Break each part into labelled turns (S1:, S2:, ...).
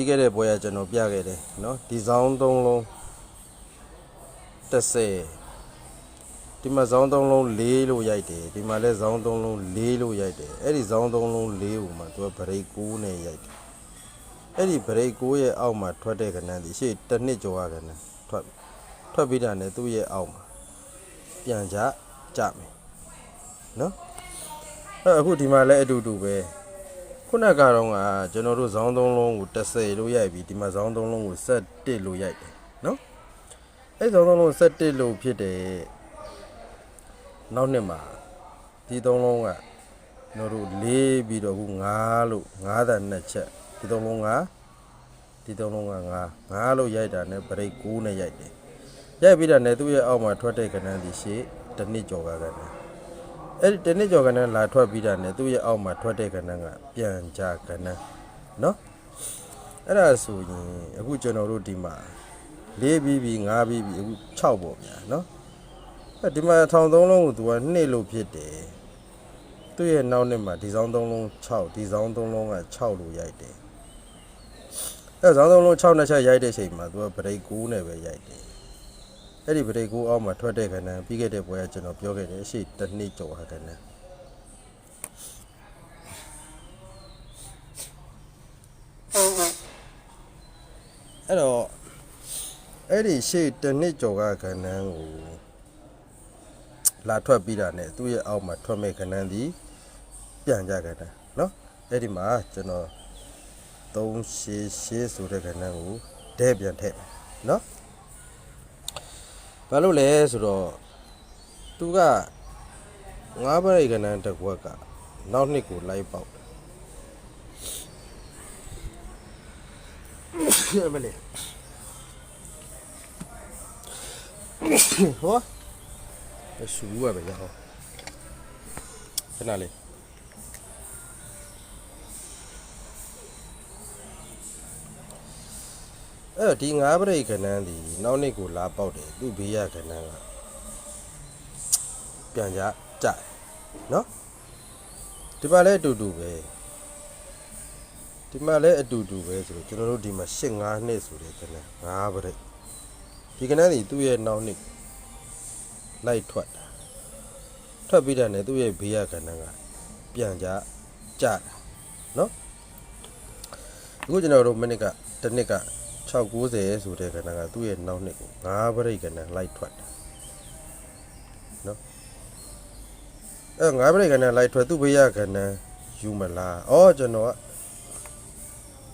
S1: ပြီးခဲ့တဲ့ပွဲကကျွန်တော်ပြခဲ့တယ်เนาะဒီဇောင်းသုံးလုံး30ဒီမှာဇောင်းသုံးလုံး4လို့ရိုက်တယ်ဒီမှာလည်းဇောင်းသုံးလုံး4လို့ရိုက်တယ်အဲ့ဒီဇောင်းသုံးလုံး4ကိုမှသူကဗရိတ်6နဲ့ရိုက်တယ်အဲ့ဒီဗရိတ်6ရဲ့အောက်မှာထွက်တဲ့ကဏ္ဍဒီရှေ့တစ်နှစ်ကျော်ရကဏ္ဍထွက်ထွက်ပြီးတာနဲ့သူ့ရဲ့အောက်မှာပြန်ကြကြမယ်เนาะအဲ့အခုဒီမှာလည်းအတူတူပဲ ခုနကတော့ကကျွန်တော်တို့ဇောင်းသုံးလုံးကို30လို့ရိုက်ပြီးဒီမှာဇောင်းသုံးလုံးကို71လို့ရိုက်တယ်နော်အဲ့ဇောင်းသုံးလုံး71လို့ဖြစ်တယ်နောက်နှစ်မှာဒီသုံးလုံးကကျွန်တော်တို့လေးပြီးတော့ခု9လို့9တန်နှစ်ချက်ဒီသုံးလုံးကဒီသုံးလုံးက9 9လို့ရိုက်တာနဲ့ဗရိတ်6နဲ့ရိုက်တယ်ရိုက်ပြီးတာနဲ့သူ့ရဲ့အောက်မှာထွက်တဲ့ကဏ္ဍဒီရှေ့တစ်နှစ်ကျော်ကကဏ္ဍ အဲ့ဒီတနစ်ကျော်ကဏ္ဍလာထွက်ပြီးတာနဲ့သူ့ရဲ့အောက်မှာထွက်တဲ့ကဏ္ဍကပြန်ကြကဏ္ဍနော်အဲ့ဒါဆိုရင်အခုကျွန်တော်တို့ဒီမှာ၄ပြီးပြီး၅ပြီးပြီးအခု6ပေါ့ဗျာနော်အဲ့ဒီမှာထောင်သုံးလုံးကိုသူကနှစ်လို့ဖြစ်တယ်သူ့ရဲ့နောက်နှစ်မှာဒီဆောင်သုံးလုံး6ဒီဆောင်သုံးလုံးက6လို့ရိုက်တယ်အဲ့ဆောင်သုံးလုံး6နဲ့ချက်ရိုက်တဲ့အချိန်မှာသူကဗရိတ်9နဲ့ပဲရိုက်တယ် အဲ့ဒီဗရိတ်ကိုအောက်မှာထွက်တဲ့ခဏပြီးခဲ့တဲ့ဘွဲကကျွန်တော်ပြောခဲ့တယ်အရှိတစ်နှစ်ကျော်ဟာခဏအဲ့တော့အဲ့ဒီရှေ့တစ်နှစ်ကျော်ကခဏကိုလာထွက်ပြီးတာ ਨੇ သူ့ရဲ့အောက်မှာထွက်မဲ့ခဏဒီပြန်ကြခဏနော်အဲ့ဒီမှာကျွန်တော်3ရှေးရှေးဆိုတဲ့ခဏကိုဒဲပြန်ထည့်မယ်နော် ဘာလို့လဲဆိုတော့သူကငါးပရိကဏန်းတစ်ခွက်ကနောက်နှစ်ကိုလိုက်ပေါက်တယ်မလေးဟောရှူရပဲရအောင်ခဏလေး အဲ့တော့ဒီငါးပရိကဏန်းဒီနောက်နှစ်ကိုလာပေါက်တယ်သူ့ဘေးရကဏန်းကပြန်ကြကြတယ်နော်ဒီမှာလည်းအတူတူပဲဒီမှာလည်းအတူတူပဲဆိုတော့ကျွန်တော်တို့ဒီမှာ၈၅နှစ်ဆိုတဲ့ကဏန်းငါးပရိဒီကဏန်းဒီသူ့ရဲ့နောက်နှစ်လိုက်ထွက်တာထွက်ပြီးတာနဲ့သူ့ရဲ့ဘေးရကဏန်းကပြန်ကြကြတာနော်အခုကျွန်တော်တို့မိနစ်ကတစ်နှစ်က 690ဆိုတဲ့ကဏ္ဍကသူ့ရဲ့နောက်နှစ်ကို9ပရိတ်ကဏ္ဍလိုက်ထွက်တယ်နော်အဲ9ပရိတ်ကဏ္ဍလိုက်ထွက်သူ့ဘေးရကဏ္ဍယူမလားဩကျွန်တော်က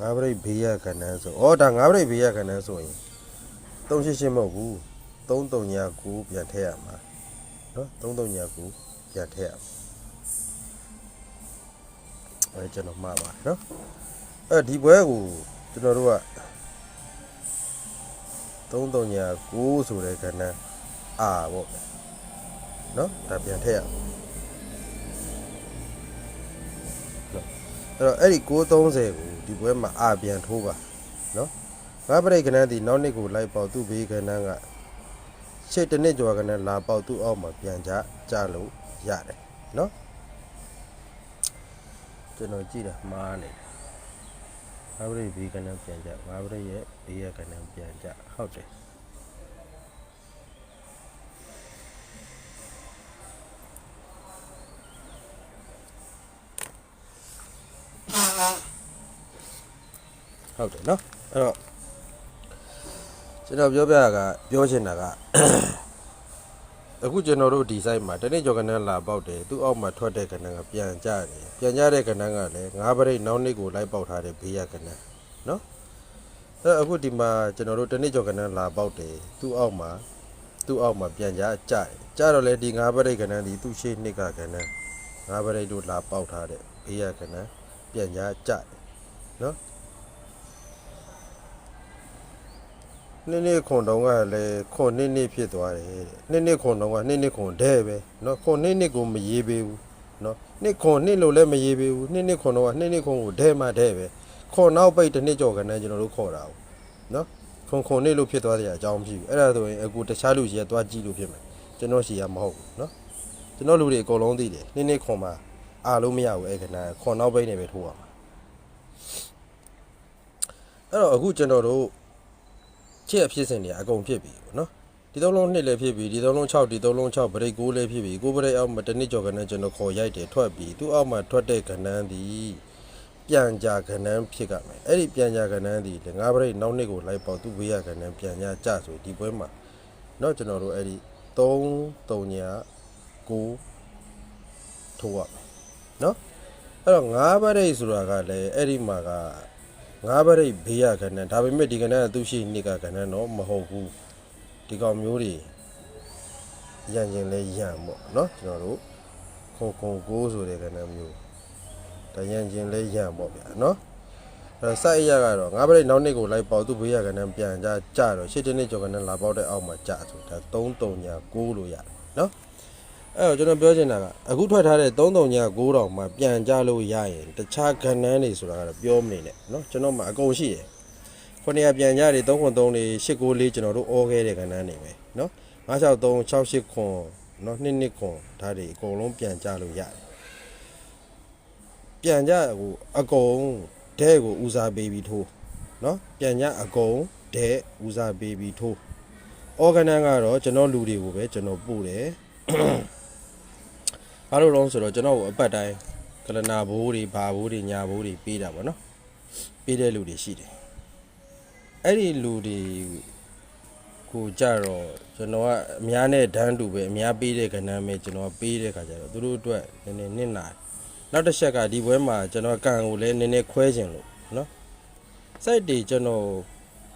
S1: 9ပရိတ်ဘေးရကဏ္ဍဆိုဩဒါ9ပရိတ်ဘေးရကဏ္ဍဆိုရင်388မဟုတ်ဘူး339ပြန်ထည့်ရမှာနော်339ပြန်ထည့်ရမှာအဲကျွန်တော်မှားပါနော်အဲဒီဘွဲကိုကျွန်တော်တို့က 339ဆိုတဲ့ကဏ္ဍအာပေါ့เนาะဒါပြန်ထည့်ရအောင်နော်အဲ့တော့အဲ့ဒီ630ကိုဒီဘွဲမှာအာပြန်ထိုးပါเนาะငါပရိတ်ကဏ္ဍဒီနောက်နှစ်ကိုလိုက်ပေါက်သူ့ဘေးကဏ္ဍကရှေ့တစ်နှစ်ကျော်ကဏ္ဍလာပေါက်သူ့အောက်မှာပြန်ကြကြလို့ရတယ်เนาะကျွန်တော်ကြည့်တာမှားနေတယ် ငါးပရိတ်ဘေးကဏ္ဍပြန်ကြငါးပရိတ်ရဲ့ဘေးရကဏ္ဍပြန်ကြဟုတ်တယ်ဟုတ်တယ်နော်အဲ့တော့ကျွန်တော်ပြောပြတာကပြောချင်တာက အခုကျွန်တော်တို့ဒီ site မှာတနေ့ကျော်ကဏ္ဍလာပေါက်တယ်သူ့အောက်မှာထွက်တဲ့ကဏ္ဍကပြန်ကြတယ်ပြန်ကြတဲ့ကဏ္ဍကလည်းငါးပရိတ်နောက်နေ့ကိုလိုက်ပေါက်ထားတဲ့ဘေးရကဏ္ဍနော်အဲအခုဒီမှာကျွန်တော်တို့တနေ့ကျော်ကဏ္ဍလာပေါက်တယ်သူ့အောက်မှာသူ့အောက်မှာပြန်ကြကြတယ်ကြတော့လေဒီငါးပရိတ်ကဏ္ဍဒီသူ့ရှေ့နှစ်ကကဏ္ဍငါးပရိတ်တို့လာပေါက်ထားတဲ့ဘေးရကဏ္ဍပြန်ကြကြတယ်နော် နှစ်နှစ်ခွန်တုံးကလည်းခွန်နှစ်နှစ်ဖြစ်သွားတယ်တဲ့နှစ်နှစ်ခွန်တုံးကနှစ်နှစ်ခွန်ဒဲပဲเนาะခွန်နှစ်နှစ်ကိုမရေးပေးဘူးเนาะနှစ်ခွန်နှစ်လို့လည်းမရေးပေးဘူးနှစ်နှစ်ခွန်တုံးကနှစ်နှစ်ခွန်ကိုဒဲမှဒဲပဲခွန်နောက်ပိတ်တစ်နှစ်ကျော်ကနေကျွန်တော်တို့ခေါ်တာ哦เนาะခွန်ခွန်နှစ်လို့ဖြစ်သွားတဲ့အကြောင်းမရှိဘူးအဲ့ဒါဆိုရင်အခုတခြားလူကြီးကသွားကြည့်လို့ဖြစ်မယ်ကျွန်တော်ရှီကမဟုတ်ဘူးเนาะကျွန်တော်လူတွေအကုန်လုံးသိတယ်နှစ်နှစ်ခွန်မှာအားလို့မရဘူးအဲ့ခဏခွန်နောက်ပိတ်နေပဲထိုးရမှာ အဲ့တော့အခုကျွန်တော်တို့ ချစ်အဖြစ်စဉ်တွေအကုန်ဖြစ်ပြီပေါ့နော်ဒီသုံးလုံးနှစ်လည်းဖြစ်ပြီဒီသုံးလုံး6ဒီသုံးလုံး6ဗရိတ်6လည်းဖြစ်ပြီ6ဗရိတ်အောက်မှာတစ်နှစ်ကျော်ခဏကျွန်တော်ခေါ်ရိုက်တယ်ထွက်ပြီသူ့အောက်မှာထွက်တဲ့ခဏန်းသည်ပြန်ကြခဏန်းဖြစ်ကြမယ်အဲ့ဒီပြန်ကြခဏန်းသည်လေ9ဗရိတ်နောက်နှစ်ကိုလိုက်ပေါသူ့ဘေးရခဏန်းပြန်ကြကြဆိုဒီပွဲမှာเนาะကျွန်တော်တို့အဲ့ဒီ3 3ညာ9ထိုးရမယ်เนาะအဲ့တော့9ဗရိတ်ဆိုတာကလည်းအဲ့ဒီမှာက ငါးပရိတ်ဘေးရကဏ္ဍဒါပေမဲ့ဒီကဏ္ဍကသူရှိနေကကဏ္ဍတော့မဟုတ်ဘူးဒီကောင်မျိုးတွေရန်ကျင်လဲရန်ပေါ့နော်ကျွန်တော်တို့ခုံခုံကိုးဆိုတဲ့ကဏ္ဍမျိုးဒါရန်ကျင်လဲရန်ပေါ့ဗျာနော်အဲစိုက်ရကတော့ငါးပရိတ်နောက်နေ့ကိုလိုက်ပေါသူ့ဘေးရကဏ္ဍပြန်ကြကြတော့ရှစ်တနေ့ကျော်ကဏ္ဍလာပေါတဲ့အောက်မှာကြဆိုဒါ3 3ညာ6လို့ရတယ်နော် အဲ့တော့ကျွန်တော်ပြောချင်တာကအခုထွက်ထားတဲ့3 3ညာ6တောင်မှပြန်ကြလို့ရရင်တခြားကဏ္ဍတွေဆိုတာကတော့ပြောမနေနဲ့เนาะကျွန်တော်မှအကုန်ရှိတယ်ခုနှစ်ရပြန်ကြတွေ3ခွန်3တွေ8 9လေးကျွန်တော်တို့အောခဲ့တဲ့ကဏ္ဍတွေပဲเนาะ963 68ခွန်เนาะ2နှစ်ခွန်ဒါတွေအကုန်လုံးပြန်ကြလို့ရတယ်ပြန်ကြဟိုအကုန်ဒဲကိုဦးစားပေးပြီးထိုးเนาะပြန်ကြအကုန်ဒဲဦးစားပေးပြီးထိုးအောကဏ္ဍကတော့ကျွန်တော်လူတွေကိုပဲကျွန်တော်ပို့တယ် ဘာလို့လဲဆိုတော့ကျွန်တော်ကိုအပတ်တိုင်းကလနာဘိုးတွေဘာဘိုးတွေညာဘိုးတွေပေးတာပေါ့နော်ပေးတဲ့လူတွေရှိတယ်အဲ့ဒီလူတွေကိုကြတော့ကျွန်တော်ကအများနဲ့ဒန်းတူပဲအများပေးတဲ့ကဏ္ဍမဲ့ကျွန်တော်ကပေးတဲ့ခါကျတော့သူတို့အတွက်နည်းနည်းနစ်နာတယ်နောက်တစ်ချက်ကဒီဘွဲမှာကျွန်တော်ကံကိုလည်းနည်းနည်းခွဲခြင်းလို့နော်စိုက်တွေကျွန်တော်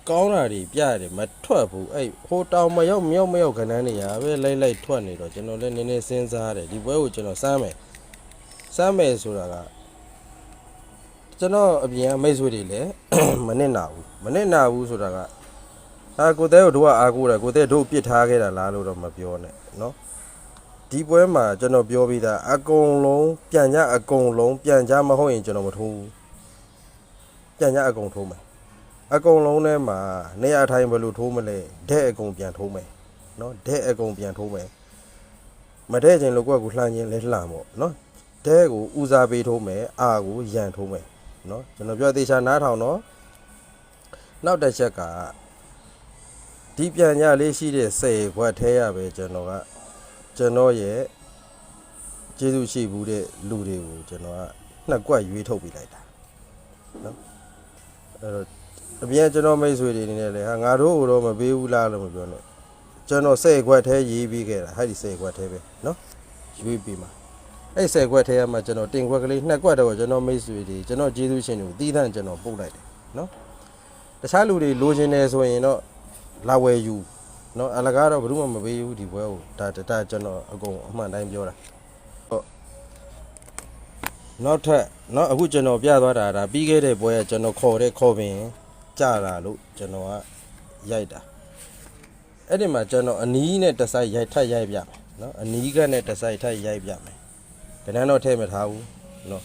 S1: ကောင်းတာတွေပြရတယ်မထွက်ဘူးအဲ့ဟိုတောင်မရောက်မြောက်မရောက်ကဏ္ဍနေရပဲလိုက်လိုက်ထွက်နေတော့ကျွန်တော်လည်းနည်းနည်းစဉ်းစားတယ်ဒီဘွဲကိုကျွန်တော်စမ်းမယ်စမ်းမယ်ဆိုတာကကျွန်တော်အပြင်ကမိတ်ဆွေတွေလည်း မနစ်နာဘူးမနစ်နာဘူးဆိုတာကအာကိုတဲကိုတို့ကအားကိုးတယ်ကိုတဲတို့ပြစ်ထားခဲ့တာလားလို့တော့မပြောနဲ့เนาะဒီပွဲမှာကျွန်တော်ပြောပြီးသားအကုန်လုံးပြန်ကြအကုန်လုံးပြန်ကြမဟုတ်ရင်ကျွန်တော်မထိုးဘူးပြန်ကြအကုန်ထိုးမယ် အကုန်လုံးထဲမှာနေရာထိုင်ဘယ်လိုထိုးမလဲဒဲအကုန်ပြန်ထိုးမယ်နော်ဒဲအကုန်ပြန်ထိုးမယ်မဒဲခြင်းလို့ကိုယ့်ကိုလှမ်းခြင်းလဲလှမ်းပေါ့နော်ဒဲကိုဦးစားပေးထိုးမယ်အာကိုရန်ထိုးမယ်နော်ကျွန်တော်ပြောသေးချာနားထောင်တော့နောက်တစ်ချက်ကဒီပြန်ညလေးရှိတဲ့စေခွက်ထဲရပဲကျွန်တော်ကကျွန်တော်ရဲ့ကျေးဇူးရှိဘူးတဲ့လူတွေကိုကျွန်တော်ကနှစ်ကွက်ရွေးထုတ်ပေးလိုက်တာနော်အဲ့တော့ အပြင်ကျွန်တော်မိတ်ဆွေတွေနေနဲ့လေဟာငါတို့ကတော့မပေးဘူးလားလို့မပြောနဲ့ကျွန်တော်စိတ်ခွက်ထဲရေးပြီးခဲ့တာဟာဒီစိတ်ခွက်ထဲပဲနော်ရွေးပြီးမှာအဲ့စိတ်ခွက်ထဲကမှကျွန်တော်တင်ခွက်ကလေးနှစ်ခွက်တော့ကျွန်တော်မိတ်ဆွေတွေကျွန်တော်ကျေးဇူးရှင်တွေကိုတီးသန့်ကျွန်တော်ပို့လိုက်တယ်နော်တခြားလူတွေလိုချင်တယ်ဆိုရင်တော့လာဝယ်ယူနော်အလကားတော့ဘယ်သူမှမပေးဘူးဒီပွဲကိုဒါတတကျွန်တော်အကုန်အမှန်တိုင်းပြောတာနောက်ထပ်နော်အခုကျွန်တော်ပြသွားတာဒါပြီးခဲ့တဲ့ပွဲကကျွန်တော်ခေါ်တဲ့ခေါ်ပင် ကြတာလို့ကျွန်တော်ကရိုက်တာအဲ့ဒီမှာကျွန်တော်အနီးနဲ့တစ်ဆိုင်ရိုက်ထပ်ရိုက်ပြမယ်နော်အနီးကနဲ့တစ်ဆိုင်ထပ်ရိုက်ပြမယ်ကဏ္ဍတော့ထည့်မထားဘူးနော်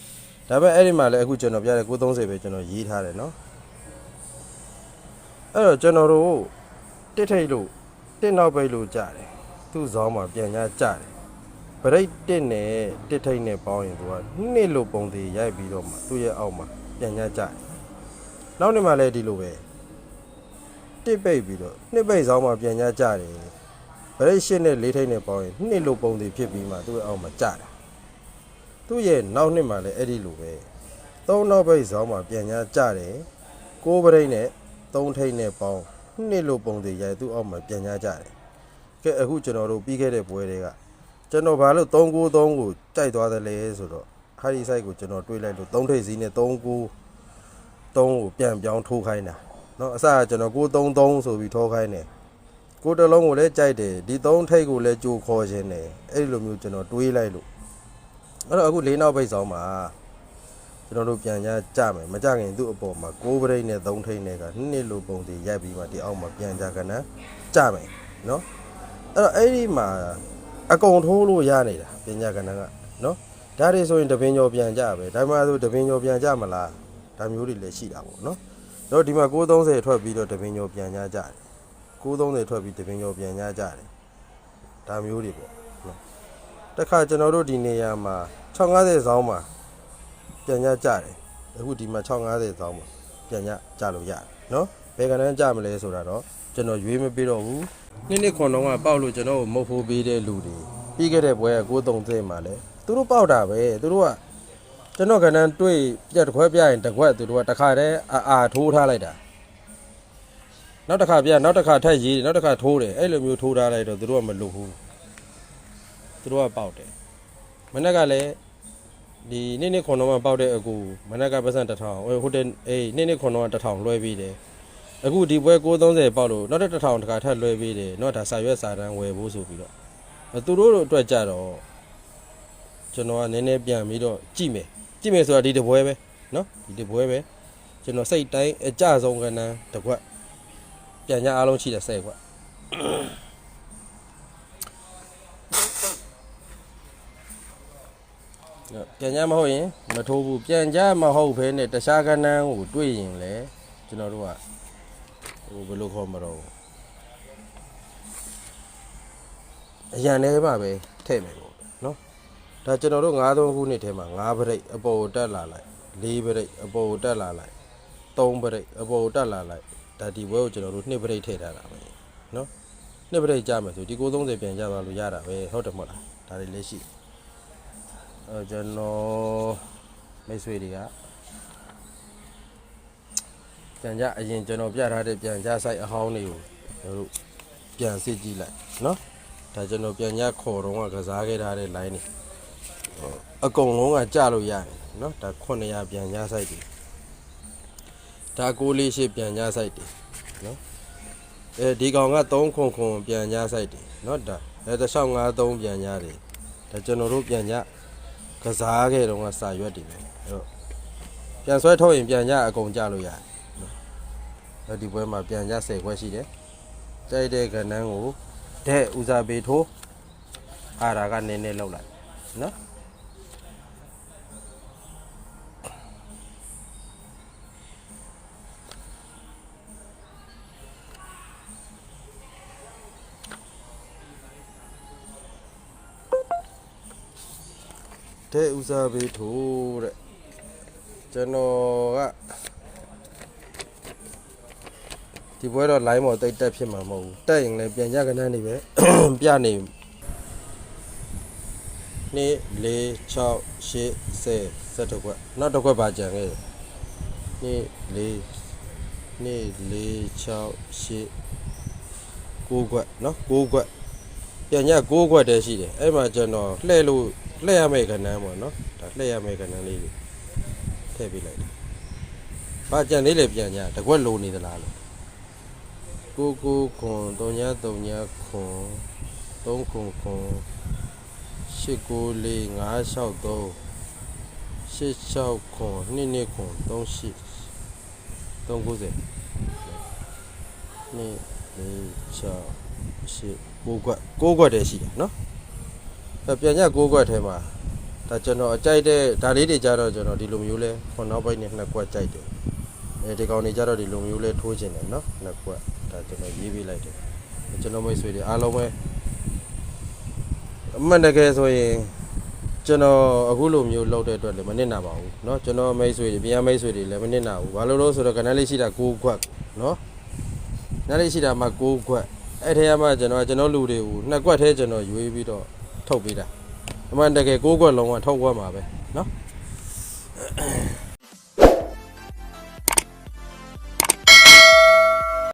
S1: ဒါပေမဲ့အဲ့ဒီမှာလည်းအခုကျွန်တော်ပြတဲ့930ပဲကျွန်တော်ရေးထားတယ်နော်အဲ့တော့ကျွန်တော်တို့တစ်ထိတ်လို့တစ်နောက်ပိတ်လို့ကြတယ်သူ့ဇောင်းမှာပြန်ညာကြတယ်ပရိတ်တစ်နဲ့တစ်ထိတ်နဲ့ပေါင်းရင်သူကနှစ်လို့ပုံသေးရိုက်ပြီးတော့မှသူ့ရဲ့အောက်မှာပြန်ညာကြတယ် နောက်နေ့မှလည်းဒီလိုပဲတစ်ပိတ်ပြီးတော့နှစ်ပိတ်ဆောင်မှပြန်ညကြတယ်ဗရိတ်ရှင်းနဲ့လေးထိတ်နဲ့ပေါင်းရင်နှစ်လိုပုံတွေဖြစ်ပြီးမှသူ့ရဲ့အောက်မှာကြတယ်သူ့ရဲ့နောက်နှစ်မှလည်းအဲ့ဒီလိုပဲသုံးနောက်ပိတ်ဆောင်မှပြန်ညကြတယ်ကိုးပရိတ်နဲ့သုံးထိတ်နဲ့ပေါင်းနှစ်လိုပုံတွေရိုက်သူ့အောက်မှာပြန်ညကြတယ်ကဲအခုကျွန်တော်တို့ပြီးခဲ့တဲ့ပွဲတွေကကျွန်တော်ဘာလို့393ကိုတိုက်သွားတယ်လဲဆိုတော့ဟာဒီဆိုင်ကိုကျွန်တော်တွေးလိုက်လို့3ထိတ်စီးနဲ့39 3ကိုပြန်ပြောင်းထိုးခိုင်းတာเนาะအစကကျွန်တော်933ဆိုပြီးထိုးခိုင်းတယ်ကိုတစ်လုံးကိုလည်းကြိုက်တယ်ဒီ3ထိပ်ကိုလည်းကြိုခေါ်ခြင်းတယ်အဲ့ဒီလိုမျိုးကျွန်တော်တွေးလိုက်လို့အဲ့တော့အခု၄နောက်ပိတ်ဆောင်မှာကျွန်တော်တို့ပြန်ကြကြမယ်မကြခင်သူ့အပေါ်မှာ6ပရိတ်နဲ့3ထိပ်နဲ့ကနှစ်လိုပုံစီရိုက်ပြီးမှဒီအောက်မှာပြန်ကြကနန်းကြမယ်เนาะအဲ့တော့အဲ့ဒီမှာအကုန်ထိုးလို့ရနေတာပြန်ကြကနန်းကเนาะဒါတွေဆိုရင်တပင်ကျော်ပြန်ကြပဲဒါမှမဟုတ်တပင်ကျော်ပြန်ကြမလား ဒါမျိုးတွေလည်းရှိတာပေါ့နော်။တော့ဒီမှာ930ထွက်ပြီးတော့တပင်ကျော်ပြန်ညကြတယ်။930ထွက်ပြီးတပင်ကျော်ပြန်ညကြတယ်။ဒါမျိုးတွေပေါ့နော်။တစ်ခါကျွန်တော်တို့ဒီနေရာမှာ650ဆောင်းမှာပြန်ညကြတယ်။အခုဒီမှာ650ဆောင်းမှာပြန်ညကြလို့ရတယ်နော်ဘယ်ကနန်းကြမလဲဆိုတာတော့ကျွန်တော်ရွေးမပေးတော့ဘူးနေ့နေ့ခွန်တော့ကပေါက်လို့ကျွန်တော်ကိုမုတ်ဖိုးပေးတဲ့လူတွေပြီးခဲ့တဲ့ဘွဲက630မှာလဲသူတို့ပေါက်တာပဲသူတို့က ကျွန်တော်ကနန်းတွေ့ပြက်တစ်ခွက်ပြရင်တစ်ခွက်သူတို့ကတစ်ခါတည်းအာအာထိုးထားလိုက်တာနောက်တစ်ခါပြနောက်တစ်ခါထက်ရေးနောက်တစ်ခါထိုးတယ်အဲ့လိုမျိုးထိုးထားလိုက်တော့သူတို့ကမလို့ဘူးသူတို့ကပေါက်တယ်မနေ့ကလည်းဒီနေ့နေ့ခွန်တော်မှာပေါက်တဲ့အကူမနေ့ကပတ်စံ1000ဟိုဟိုတယ်အေးနေ့နေ့ခွန်တော်က1000လွှဲပြီးတယ်အခုဒီပွဲ930ပေါက်လို့နောက်တစ်1000တခါထပ်လွှဲပြီးတယ်နော်ဒါစာရွက်စာတမ်းဝယ်ဖို့ဆိုပြီးတော့သူတို့တို့အတွက်ကြတော့ကျွန်တော်ကနည်းနည်းပြန်ပြီးတော့ကြည့်မယ် ကြည့်မယ်ဆိုတာဒီတပွဲပဲเนาะဒီတပွဲပဲကျွန်တော်စိတ်တိုင်းအကြဆုံးကဏ္ဍတစ်ခွက်ပြန်ကြအားလုံးရှိတယ်10ခွက်နော်ပြန်ကြမဟုတ်ရင်မထိုးဘူးပြန်ကြမဟုတ်ဘဲနဲ့တခြားကဏ္ဍကိုတွေ့ရင်လေကျွန်တော်တို့က ဟိုဘယ်လိုခေါ်မတော့အရန်ထဲမှာပဲထည့်မယ်ပေါ့နော် ဒါကျွန်တော်တို့93ခုနှစ်ထဲမှာ9ပရိတ်အပေါ်တက်လာလိုက်4ပရိတ်အပေါ်တက်လာလိုက်3ပရိတ်အပေါ်တက်လာလိုက်ဒါဒီဘွဲကိုကျွန်တော်တို့2ပရိတ်ထည့်ထားတာပဲနော်2ပရိတ်ကြမယ်ဆိုဒီ930ပြန်ကြသွားလို့ရတာပဲဟုတ်တယ်မဟုတ်လားဒါတွေလည်းရှိအဲကျွန်တော်မိတ်ဆွေတွေကပြန်ကြအရင်ကျွန်တော်ပြထားတဲ့ပြန်ကြဆိုင်အဟောင်းတွေကိုကျွန်တော်တို့ပြန်စစ်ကြည့်လိုက်နော်ဒါကျွန်တော်ပြန်ကြခေါ်တော့ကစားခဲ့ထားတဲ့ line တွေ အကုန်လုံးကကြလို့ရတယ်เนาะဒါ900ပြန်ကြ site တွေဒါ648ပြန်ကြ site တွေเนาะအဲဒီကောင်က3ခွန်ခွန်ပြန်ကြ site တွေเนาะဒါအဲ1653ပြန်ကြတယ်ဒါကျွန်တော်တို့ပြန်ကြကစားခဲ့တော့ကစာရွက်တွေပဲအဲ့တော့ပြန်ဆွဲထုတ်ရင်ပြန်ကြအကုန်ကြလို့ရတယ် အဲ့ဒီပွဲမှာပြန်ရ10ခွဲရှိတယ်ကြိုက်တဲ့ကဏ္ဍကိုတဲ့ဦးစားပေးထိုးအားရာကနည်းနည်းလောက်လိုက်နော် တဲ့ဦးစားပေးထိုးတဲ့ကျွန်တော်ကဒီပွဲတော့ line ပေါ်တိတ်တက်ဖြစ်မှာမဟုတ်ဘူးတက်ရင်လည်းပြန်ကြကနန်းနေပဲပြနေနေ4 6 8 10 10တစ်ခွက်နောက်တစ်ခွက်ပါကြံခဲ့တယ်နေ4နေ4 6 8 9ခွက်နော်9ခွက်ပြန်ကြ9ခွက်တည်းရှိတယ်အဲ့မှာကျွန်တော်လှည့်လို့ လှည့်ရမယ့်ကနန်းပေါ့နော်ဒါလှည့်ရမယ့်ကနန်းလေးတွေထည့်ပေးလိုက်တယ်ပါကြံလေးလည်းပြန်ကြတစ်ခွက်လိုနေသလားလို့ကိုကိုခွန်3ည3ညခွန်3ခွန်ခွန်8ကို4 5 6 3 8 6ခွန်2နှစ်ခွန်3 8 3902 4 6 8 9ခွက်9ခွက်တည်းရှိတယ်နော်အဲ ပြန်ည9ခွက်ထဲမှာဒါကျွန်တော်အကြိုက်တဲ့ဒါလေးတွေကြတော့ကျွန်တော်ဒီလိုမျိုးလဲခွန်နောက်ပိုင်းနဲ့2ခွက်ကြိုက်တယ်အဲဒီကောင်တွေကြတော့ဒီလိုမျိုးလဲထိုးခြင်းတယ်နော်2ခွက် ဒါကျွန်တော်ရေးပေးလိုက်တယ်ကျွန်တော်မိတ်ဆွေတွေအားလုံးပဲအမှန်တကယ်ဆိုရင်ကျွန်တော်အခုလိုမျိုးလောက်တဲ့အတွက်လည်းမနစ်နာပါဘူးเนาะကျွန်တော်မိတ်ဆွေတွေပြန်မိတ်ဆွေတွေလည်းမနစ်နာဘူးဘာလို့လို့ဆိုတော့ကနန်းလေးရှိတာ6ခွက်เนาะနန်းလေးရှိတာမှ6ခွက်အဲ့ထဲမှာကျွန်တော်ကျွန်တော်လူတွေကိုနှစ်ခွက်ထဲကျွန်တော်ရွေးပြီးတော့ ထုတ်ပေးတာအမှန်တကယ်6ခွက်လုံးကထုတ်ခွက်မှာပဲเนาะ